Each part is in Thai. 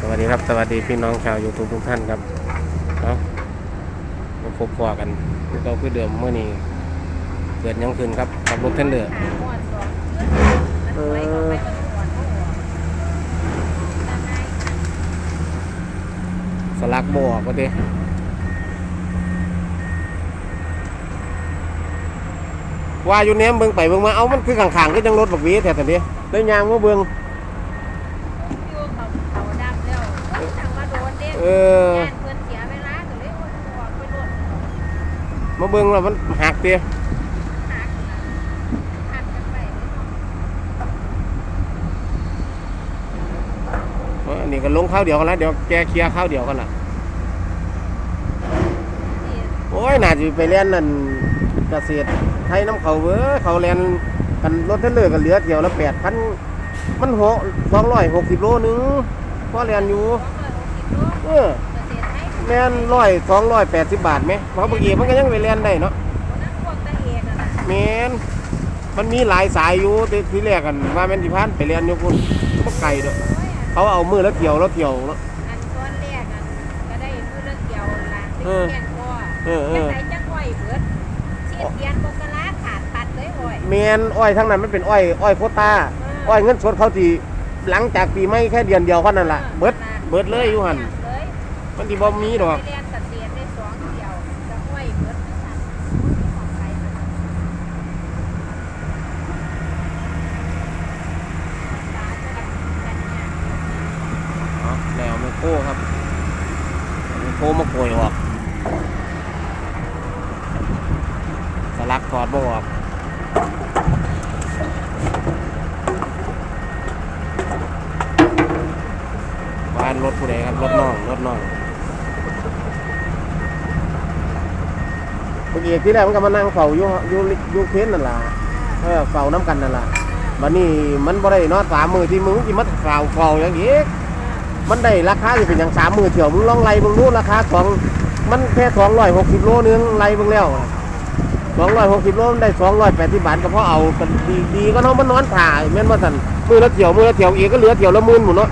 สวัสดีครับ สวัสดีพี่น้องชาวยูทูบทุกท่านครับเอามาพบปะกันคือเราคือเดิมเมื่อนี้เกิดยังขึ้นครับขับรถเทนเดอร์เออสลักบออกก็เด้ว่าอยู่เนี้ยเบิ่งไปเบิ่งมา เอามันคือข้างๆก็จังรถบักวีแท้ๆนี้ได้ยางมาเบิ่ง เออมาเบิ่งแล้วมันหักเตี้ยอันนี้ก็ลงข้าวเดียวกันแล้วเดี๋ยวแกเคลียร์ข้าวเดียวกันละโอ้ยน่าจะไปเรียนนั่นเกษตรไทยน้ำเขาเว้อเขาเรียนกันรถเทรลเลอร์กันเหลือเที่ยวละแปดพันมันหกสองร้อยหกสิบโลนึงพอเรียนอยู่ เออแม่นร้อยสองร้อยแปดสิบบาทไหมเพราะบางทีมันก็ยังไปเรียนได้เนาะแม่นมันมีหลายสายอยู่ที่ที่แรกกันว่าแม่นที่พันไปเรียนอยู่คุณก็ไกลเด้อเขาเอามือแล้วเกี่ยวแล้วเกี่ยวเนาะอันก้อนแรกอันก็ได้มือละเกี่ยวละเออแก่นคอเออเอจังอไหนจังอ้อยเบิดเสียเทียนบกะลาขาดตัดเลยอ้อยแมนอ้อยทั้งนั้นมันเป็นอ้อยอ้อยโควต้าอ้อยเงินสดเขาทีหลังจากปีไม่แค่เดือนเดียวเท่านั้นล่ะเบิดเบิดเลยอยู่หันเลย มันที่บ่มีดอกไปเรียนตัดเสียนได้สองเดียวจะอ้อยเบิดตัดของใครนตาจะกันกันเนี่ยอ๋อแล้วไมโครครับไมโครมาโกยออกสลักถอดบ่ออกบ้านรถผู้ใดครับรถน้องรถน้อง เอกี้ที่แรกมันก็มานั่งเฝ้าอยู่อยู่อยู่เค้นนั่นล่ะเออเฝ้าน้ำกันนั่นล่ะวันนี้มันบ่ได้นอนสามมือที่มึงที่มันเฝ้าเฝ้าอย่างนี้มันได้ราคาจะเป็นอย่างสามมือเถี่ยวมึงลองไล่มึงรู้ราคาสองมันแค่สองร้อยหกสิบโลนึงไล่มึงแล้วสองร้อยหกสิบโลมันได้สองร้อยแปดสิบบาทก็เพราะเอากันดีดีก็เนาะมันนอนถ่ายแม่นว่าสันมือละเถี่ยวมือละเถี่ยวเอกก็เหลือเถี่ยวละมื่นหมดเนาะ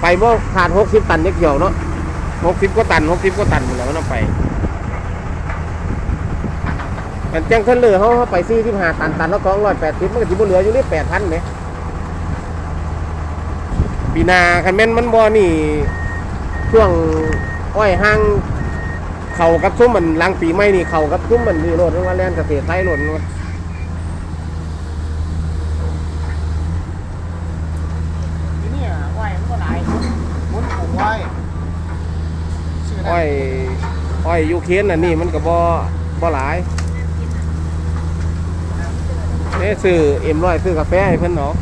ไปบ่ขาดหกสิบตันจะเกี่ยวเนาะหกสิบก็ตันหกสิบก็ตันหมดแล้วเนาะไป กันแจ้งขึ้นเลยเขาเขาไปซื้อที่หาตันตันละสองร้อยแปดสิบมันก็จิบเหลืออยู่นี่แปดพันไหมปีหนาคันแม่นมันบ่นี่ ช่วงอ้อยห้าง เขากับซุ้มมันหลังปีใหม่นี่เขากับซุ้มมันนี่โลดว่าแล่นเกษตรไทยโลดว่าที่นี่อ้อยมันก็หลายหมุนปลูกไว้ชื่อได้อ้อยอ้อยยูเคนอันนี้มันก็บ่บ่หลาย เอ้ซื้อเอ็มร้อยซื้อกาแฟให้เพิ่นเนาะ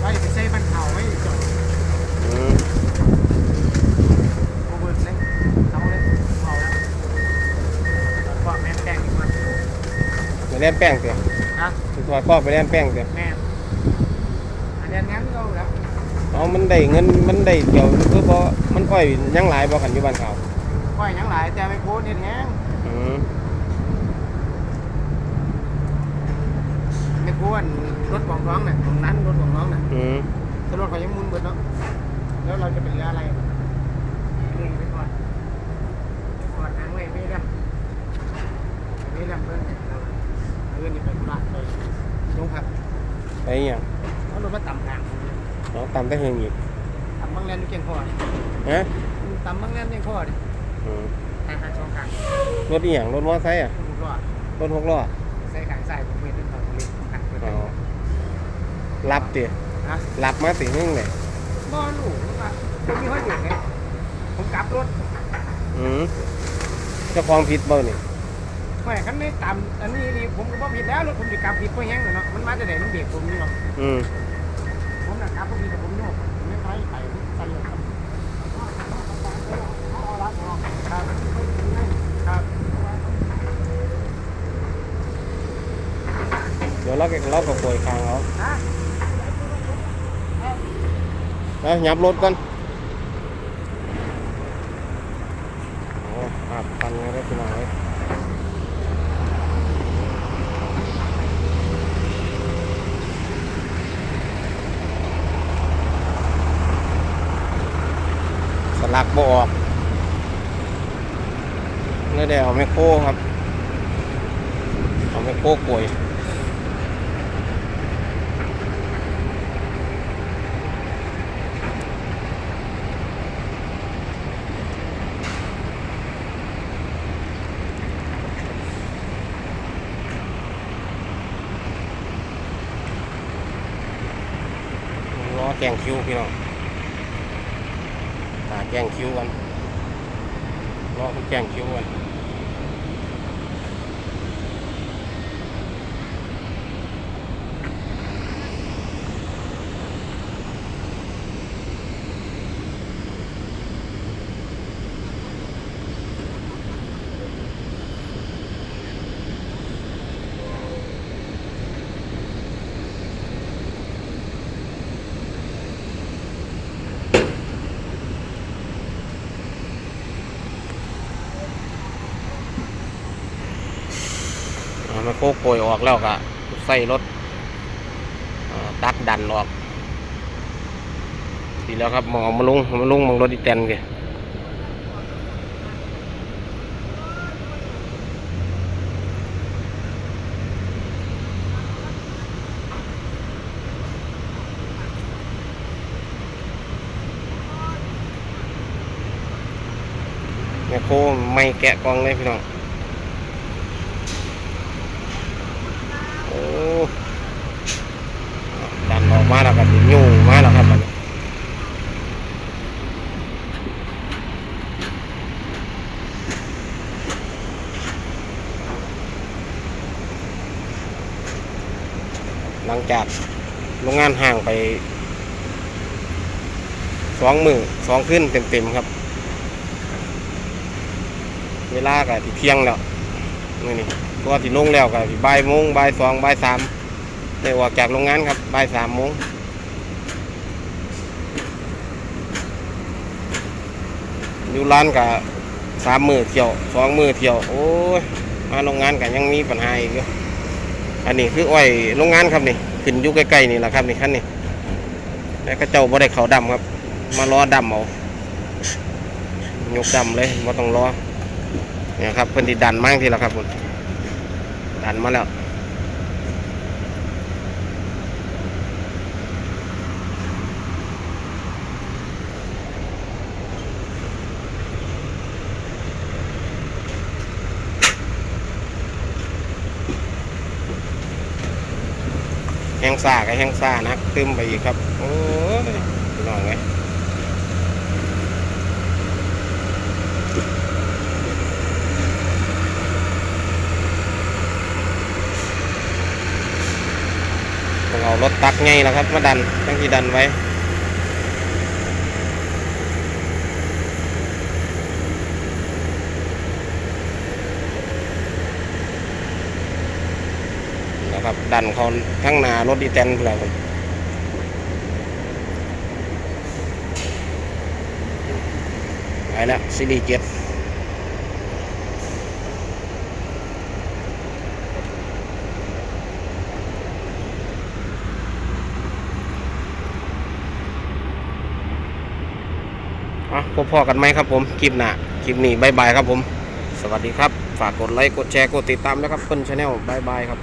ไว้ไปใส่บันเข่าไว้จดอืมโอเวอร์เลยเขาเลยเข่าแล้วก็แม่นแป้งอีกมันไปเล่นแป้งเถอะนะสุดท้ายพ่อไปเล่นแป้งเถอะแม่นอันนี้งั้นก็แล้ว เอามันได้เงินมันได้เกี่ยวคือบ่มันอ้อยยังหลายบ่คันอยู่บ้านเขาอ้อยยังหลายแต่ไม่โพสเนี่ยแห้งอืมไม่โพสรถของร้องน่ะตรงนั้นรถของร้องน่ะอืมถ้ารถเขายังมุนเบิดเนาะแล้วเราจะเป็นเรืออะไรเรื่องไปก่อนไปก่อนทางไว้ไม่ได้ไม่ได้เพิ่นเราเพื่อนนี่ไปธุระไปลงพัก ไปอหยัง เขาลงมาต่ำทาง เอา ตามแต่เฮงอีกต่ำบางแลนอยู่เกียงคอนี่ฮะต่ำบางแลนเกียงคอนี่อืมทางทางช่องกลางรถอีหยังรถมอเตอร์ไซค์อะลูกรอดรถหกล้อใส่ขางใส่ผมเห็นเป็นฝั่งนี้หักไปอ๋อรับติฮะรับมาตินึงเลยบ่ลูกว่าผมมีห้อยอยู่ไงผมกลับรถอืมเจ้าของผิดบ่นี่แม่คันไม่ต่ำอันนี้นี่ผมก็บ่ผิดแล้วรถผมจะกลับผิดเพราะแห้งเนาะมันมาจากไหนมันเบรกผมนี่เนาะอืมผม นะกลับพอดีแต่ผมโยกไม่ไปไปใส่เลยครับครับครับ เดี๋ยวเราก็เราก็โกยคางเอาฮะเอาหยับรถก่อนครับปันไม่ได้พี่น้อง เลยสลักบออกนี่ได้เอาไมโครครับเอาไมโครกลวยล้อแกงคิ้วพี่น้อง แกงคิ้วกันล้อแกงคิ้วกัน มาโคกโกยออกแล้วก็ใส่รถตักดันออกดีแล้วครับมองมาลุงมาลุงมองรถอีแตนกันแม่โคไม่แกะกองเลยพี่น้อง โอ้ดันออกมาแล้วครับยู่มาแล้วครับบัดนี้ หลังจากโรงงานห่างไปสองมือสองขึ้นเต็มๆครับ เวลากับที่เที่ยงแล้วนี่นี่ตัวที่ลงแล้วก็สิบ่ายโมงบ่ายสองบ่ายสามได้ออกจากโรงงานครับบ่ายสามโมงอยู่ร้านกับสามมือเที่ยวสองมือเที่ยว โอ้ยมาโรงงานกันยังมีปัญหาอีกอยู่อั อันนี้คืออ้อยโรงงานครับนี่ขึ้นอยู่ใกล้ๆนี่แหละครับนี่ขั้นนี่แล้วก็เจ้าบ่ได้เขาดำครับ มารอดำเอายกดำเลยมาต้องรอเนี่ยครับเพิ่นที่ดันมั่งทีละครับคุณดันมาแล้ว แห้งซ่าก็แห้งซ่านักตึมไปอีกครับ โอ้ยน้องไงต้องเอารถตักไงแล้วครับ มาดันตั้งที่ดันไว้ ครับ ดันเขาทั้งหนารถดีแตนเพื่อครับไปแล้วซีรีส์เจ็ดอะพบพ่อกันไหมครับผม คลิปหน้าคลิปนี้บายบายครับผม สวัสดีครับ ฝากกดไลค์ กดแชร์ กดติดตามนะครับเพิ่อนชาแนลบายบายครับ